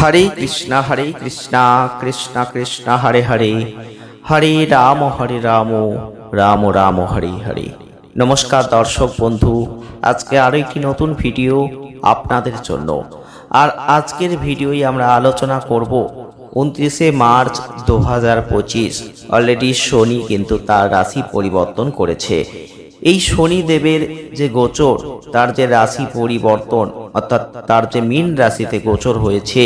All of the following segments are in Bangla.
হরে কৃষ্ণ হরে কৃষ্ণ কৃষ্ণ কৃষ্ণ, হরে হরে। হরে রাম হরে রাম রাম রাম, হরে হরে। নমস্কার দর্শক বন্ধু, আজকে আরও একটি নতুন ভিডিও আপনাদের জন্য। আর আজকের ভিডিওই আমরা আলোচনা করব উনত্রিশে মার্চ দু হাজার পঁচিশ। অলরেডি শনি কিন্তু তার রাশি পরিবর্তন করেছে। এই শনিদেবের যে গোচর, তার যে রাশি পরিবর্তন, অর্থাৎ তার যে মীন রাশিতে গোচর হয়েছে,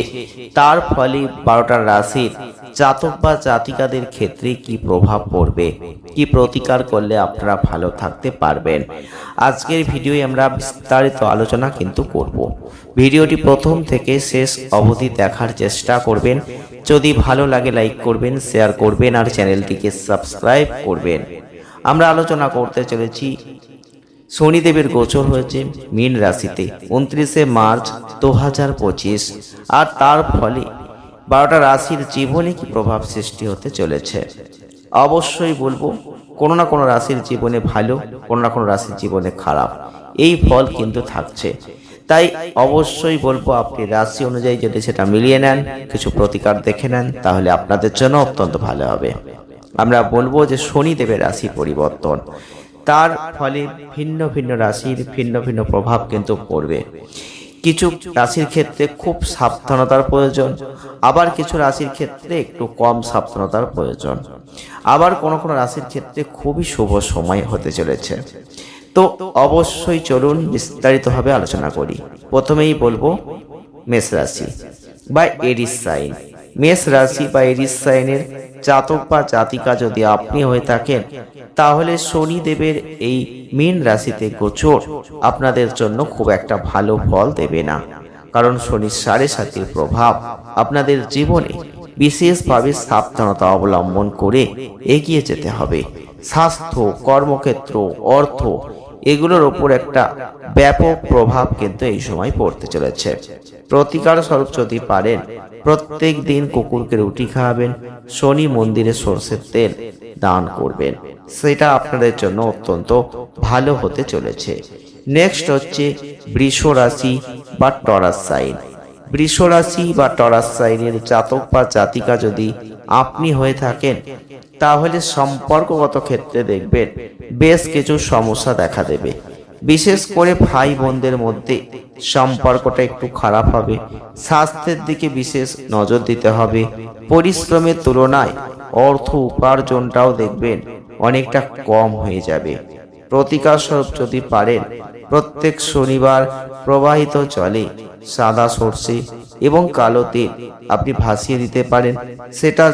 তার ফলে বারোটা রাশির জাতক বা জাতিকাদের ক্ষেত্রে কি প্রভাব পড়বে? কি প্রতিকার করলে আপনারা ভালো থাকতে পারবেন? আজকের ভিডিওয়ে আমরা বিস্তারিত আলোচনা কিন্তু করব। ভিডিওটি প্রথম থেকে শেষ অবধি দেখার চেষ্টা করবেন। যদি ভালো লাগে, লাইক করবেন, শেয়ার করবেন, আর চ্যানেলটিকে সাবস্ক্রাইব করবেন। আমরা আলোচনা করতে চলেছি। শনিদেবের গোচর হয়েছে মীন রাশিতে, উনত্রিশে মার্চ দু হাজার পঁচিশ। আর তার ফলে বারোটা রাশির জীবনে কি প্রভাব সৃষ্টি হতে চলেছে? অবশ্যই বলব, কোনো না কোনো রাশির জীবনে ভালো, কোনো না কোনো রাশির জীবনে খারাপ। এই ফল কিন্তু থাকছে। তাই অবশ্যই বলব, আপনি রাশি অনুযায়ী যদি সেটা মিলিয়ে নেন, কিছু প্রতিকার দেখে নেন, তাহলে আপনাদের জন্য অত্যন্ত ভালো হবে। আমরা বলব যে শনিদেবের রাশি পরিবর্তন। তার ফলে ভিন্ন ভিন্ন রাশির ভিন্ন ভিন্ন প্রভাব কিন্তু পড়বে। কিছু রাশির ক্ষেত্রে খুব সাবধানতার প্রয়োজন, আবার কিছু রাশির ক্ষেত্রে একটু কম সাবধানতার প্রয়োজন। আবার কোনো কোনো রাশির ক্ষেত্রে খুবই শুভ সময় হতে চলেছে। তো অবশ্যই চলুন বিস্তারিতভাবে আলোচনা করি। প্রথমেই বলব মেষ রাশি বা এরিস সাইন। মেষ রাশি বা এরিস সাইনের জাতক বা জাতিকা যদি আপনি হয়ে থাকেন, তাহলে শনি দেবের এই মীন রাশিতে গোচর। আপনাদের জন্য খুব একটা ভালো ফল দেবে না। কারণ শনির সাড়ে সাতির প্রভাব আপনাদের জীবনে বিশেষভাবে সাবধানতা অবলম্বন করে এগিয়ে যেতে হবে। স্বাস্থ্য, কর্মক্ষেত্র, অর্থ এগুলোর ওপর একটা ব্যাপক প্রভাব কিন্তু এই সময় পড়তে চলেছে। প্রতিকার স্বরূপ যদি পারেন, প্রত্যেক দিন কুকুরকে রুটি খাওয়াবেন, শনি মন্দিরে সর্ষের তেল দান করবেন। সেটা আপনাদের জন্য অত্যন্ত ভালো হতে চলেছে। নেক্সট হচ্ছে বৃষ রাশি বা টরাস সাইন। বৃষ রাশি বা টরাস সাইনের জাতক বা জাতিকা যদি আপনি হয়ে থাকেন তাহলে সম্পর্কগত ক্ষেত্রে দেখবেন বেশ কিছু সমস্যা দেখা দেবে। বিশেষ করে ভাই বোনদের মধ্যে সম্পর্কটা একটু খারাপ হবে, স্বাস্থ্যের দিকে বিশেষ নজর দিতে হবে, পরিশ্রমের তুলনায় অর্থ উপার্জনটাও দেখবেন অনেকটা কম হয়ে যাবে। প্রতিকার স্বরূপ যদি পারেন প্রত্যেক শনিবার প্রবাহিত জলে, সাদা সর্ষে এবং কালো তেল আপনি ভাসিয়ে দিতে পারেন। সেটা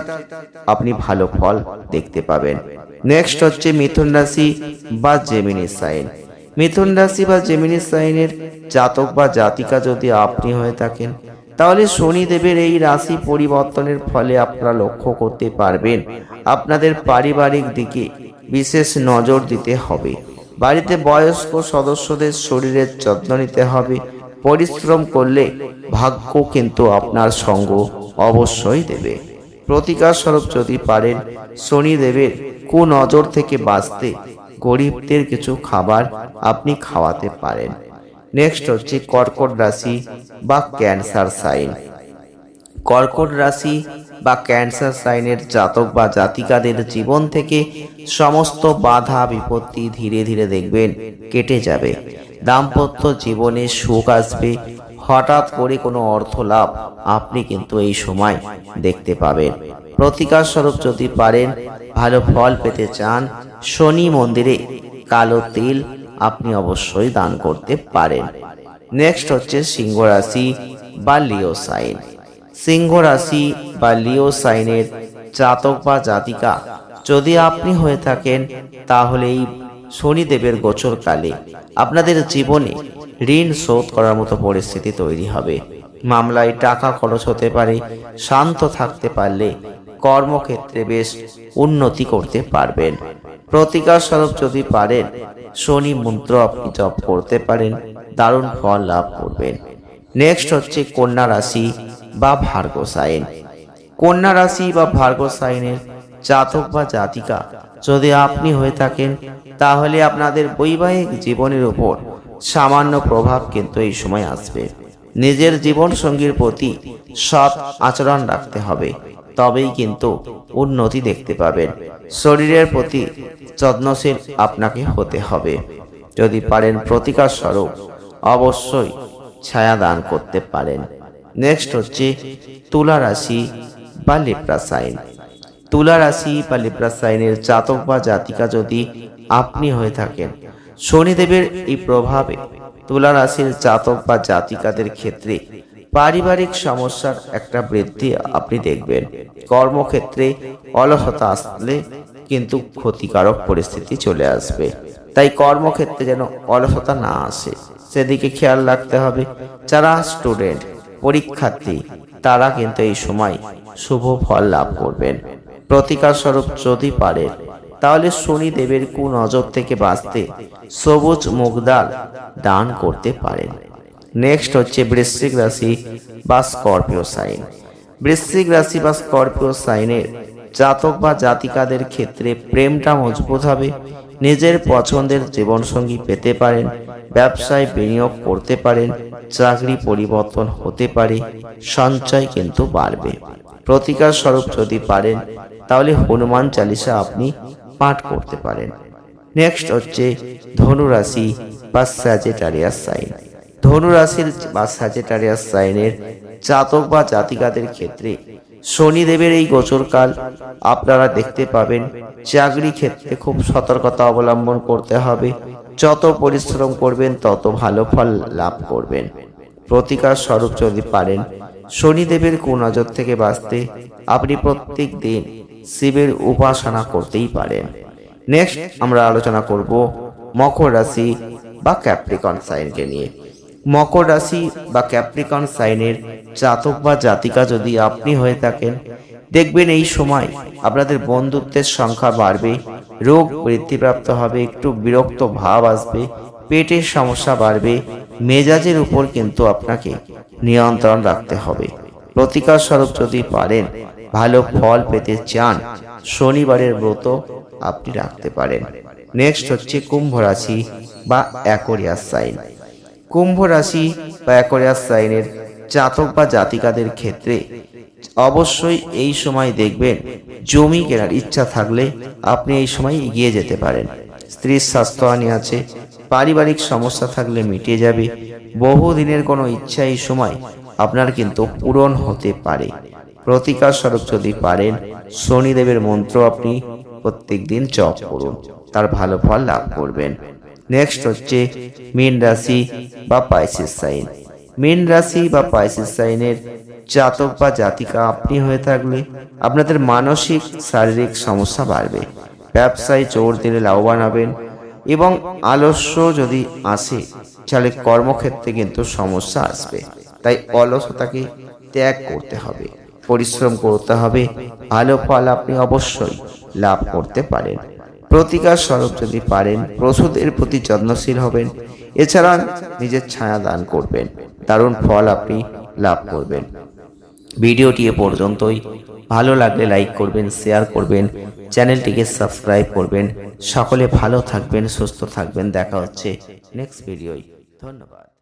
আপনি ভালো ফল দেখতে পাবেন। নেক্সট হচ্ছে মিথুন রাশি বা জেমিনি সাইন মিথুন রাশি বা জেমিনি সাইনের জাতক বা জাতিকা যদি আপনি হয়ে থাকেন, তাহলে শনিদেবের এই রাশি পরিবর্তনের ফলে আপনারা লক্ষ্য করতে পারবেন, আপনাদের পারিবারিক দিকে বিশেষ নজর দিতে হবে। বাড়িতে বয়স্ক সদস্যদের শরীরের যত্ন নিতে হবে। পরিশ্রম করলে ভাগ্য কিন্তু আপনার সঙ্গ অবশ্যই দেবে। প্রতিকার স্বরূপ যদি পারেন, শনিদেবের কুনজর থেকে বাঁচতে গরিবদের কিছু খাবার আপনি খাওয়াতে পারেন। নেক্সট হচ্ছে কর্কট রাশি বা ক্যান্সার সাইন। কর্কট রাশি বা ক্যান্সার সাইনের জাতক বা জাতিকাদের জীবন থেকে সমস্ত বাধা বিপত্তি ধীরে ধীরে দেখবেন, কেটে যাবে। দাম্পত্য জীবনে সুখ আসবে। হঠাৎ করে কোনো অর্থ লাভ আপনি কিন্তু এই সময় দেখতে পাবেন। প্রতিকার স্বরূপ যদি পারেন, ভালো ফল পেতে চান, শনি মন্দিরে কালো তিল আপনি অবশ্যই দান করতে পারেন। নেক্সট হচ্ছে সিংহ রাশি বা লিও সাইন। সিংহ রাশি বা লিও সাইনের জাতক বা জাতিকা। যদি আপনি হয়ে থাকেন, তাহলে এই শনিদেবের গোচরকালে আপনাদের জীবনে ঋণ শোধ করার মতো পরিস্থিতি তৈরি হবে। মামলায় টাকা খরচ হতে পারে, শান্ত থাকতে পারলে কর্মক্ষেত্রে বেশ উন্নতি করতে পারবেন। প্রতিকার স্বরূপ যদি পারেন, শনি মন্ত্র আপনি জপ করতে পারেন, দারুণ ফল লাভ করবেন। নেক্সট হচ্ছে কন্যা রাশি বা ভার্গ সাইন কন্যা রাশি বা ভার্গ সাইনের জাতক বা জাতিকা, যদি আপনি হয়ে থাকেন, তাহলে আপনাদের বৈবাহিক জীবনের উপর সামান্য প্রভাব কিন্তু এই সময় আসবে। নিজের জীবন সঙ্গীর প্রতি সৎ আচরণ রাখতে হবে, তবেই কিন্তু উন্নতি দেখতে পাবেন। শরীরের প্রতি যত্নশীল আপনাকে হতে হবে। যদি পারেন প্রতিকার স্বরূপ, অবশ্যই ছায়া দান করতে পারেন। নেক্সট হচ্ছে তুলা রাশি বা লেপ্রা সাইন তুলা রাশি বা লেপ্রা সাইনের জাতক বা জাতিকা যদি আপনি হয়ে থাকেন, শনিদেবের এই প্রভাবে তুলা রাশির জাতক বা জাতিকাদের ক্ষেত্রে পারিবারিক সমস্যার একটা বৃদ্ধি আপনি দেখবেন। কর্মক্ষেত্রে অলসতা আসলে কিন্তু ক্ষতিকারক পরিস্থিতি চলে আসবে। তাই কর্মক্ষেত্রে যেন অলসতা না আসে, সেদিকে খেয়াল রাখতে হবে। যারা স্টুডেন্ট, পরীক্ষার্থী তারা কিন্তু এই সময় শুভ ফল লাভ করবেন। প্রতিকার স্বরূপ যদি পারেন তাহলে শনি দেবের কুনজর থেকে বাঁচতে সবুজ মুগদাল দান করতে পারেন। নেক্সট হচ্ছে বৃশ্চিক রাশি বা স্করপিও সাইন। বৃশ্চিক রাশি বা স্করপিও সাইনের জাতক বা জাতিকাদের ক্ষেত্রে প্রেমটা মজবুত হবে, নিজের পছন্দের জীবনসঙ্গী পেতে পারেন, ব্যবসায় বিনিয়োগ করতে পারেন চাকরি পরিবর্তন হতে পারে, সঞ্চয় কিন্তু বাড়বে। প্রতিকার স্বরূপ যদি পারেন, তাহলে হনুমান চালিসা আপনি পাঠ করতে পারেন। নেক্সট হচ্ছে ধনুরাশি বা স্যাজেটারিয়াস সাইন ধনুরাশির বা স্যাজেটারিয়াস সাইনের জাতক বা জাতিকাদের ক্ষেত্রে শনিদেবের এই গোচরকাল আপনারা দেখতে পাবেন। চাকরি ক্ষেত্রে খুব সতর্কতা অবলম্বন করতে হবে। যত পরিশ্রম করবেন, তত ভালো ফল লাভ করবেন। প্রতিকার স্বরূপ যদি পারেন, শনিদেবের কুনজর থেকে বাঁচতে আপনি প্রত্যেক দিন শিবের উপাসনা করতেই পারেন। নেক্সট আমরা আলোচনা করব মকর রাশি বা ক্যাপ্রিকন সাইনকে নিয়ে। মকর রাশি বা ক্যাপ্রিকন সাইনের জাতক বা জাতিকা যদি আপনি হয়ে থাকেন, দেখবেন এই সময় আপনাদের বন্ধুত্বের সংখ্যা বাড়বে রোগ বৃদ্ধিপ্রাপ্ত হবে, একটু বিরক্ত ভাব আসবে, পেটের সমস্যা বাড়বে, মেজাজের উপর কিন্তু আপনাকে নিয়ন্ত্রণ রাখতে হবে। প্রতিকার স্বরূপ যদি পারেন, ভালো ফল পেতে চান, শনিবারের ব্রত আপনি রাখতে পারেন। নেক্সট হচ্ছে কুম্ভ রাশি বা অ্যাকোরিয়াস সাইন। কুম্ভ রাশি বা অ্যাকোরিয়াস সাইনের জাতক বা জাতিকাদের ক্ষেত্রে অবশ্যই এই সময় দেখবেন জমি কেনার ইচ্ছা থাকলে আপনি এই সময় এগিয়ে যেতে পারেন। স্ত্রীর স্বাস্থ্যহানি আছে, পারিবারিক সমস্যা থাকলে মিটে যাবে বহুদিনের কোনো ইচ্ছা এই সময় আপনার কিন্তু পূরণ হতে পারে। প্রতিকার স্বরূপ যদি পারেন, শনিদেবের মন্ত্র আপনি প্রত্যেক দিন জপ করুন, তার ভালো ফল লাভ করবেন। নেক্সট হচ্ছে মীন রাশি বা পাইসিস সাইন মীন রাশি বা পাইসিস সাইনের জাতক বা জাতিকা আপনি হয়ে থাকলে আপনাদের মানসিক, শারীরিক সমস্যা বাড়বে। ব্যবসায় জোর দিলে লাভবান হবেন এবং আলস্য যদি আসে, তাহলে কর্মক্ষেত্রে কিন্তু সমস্যা আসবে। তাই অলসতাকে ত্যাগ করতে হবে, পরিশ্রম করতে হবে, ভালো ফল আপনি অবশ্যই লাভ করতে পারেন। প্রতিকার স্বরূপ যদি পারেন প্রসূদের প্রতি যত্নশীল হবেন, এছাড়া নিজের ছায়া দান করবেন, দারুণ ফল আপনি লাভ করবেন। ভিডিওটি এ পর্যন্তই। ভালো লাগলে লাইক করবেন, শেয়ার করবেন, চ্যানেলটিকে সাবস্ক্রাইব করবেন। সকলে ভালো থাকবেন, সুস্থ থাকবেন। দেখা হচ্ছে নেক্সট ভিডিওয়। ধন্যবাদ।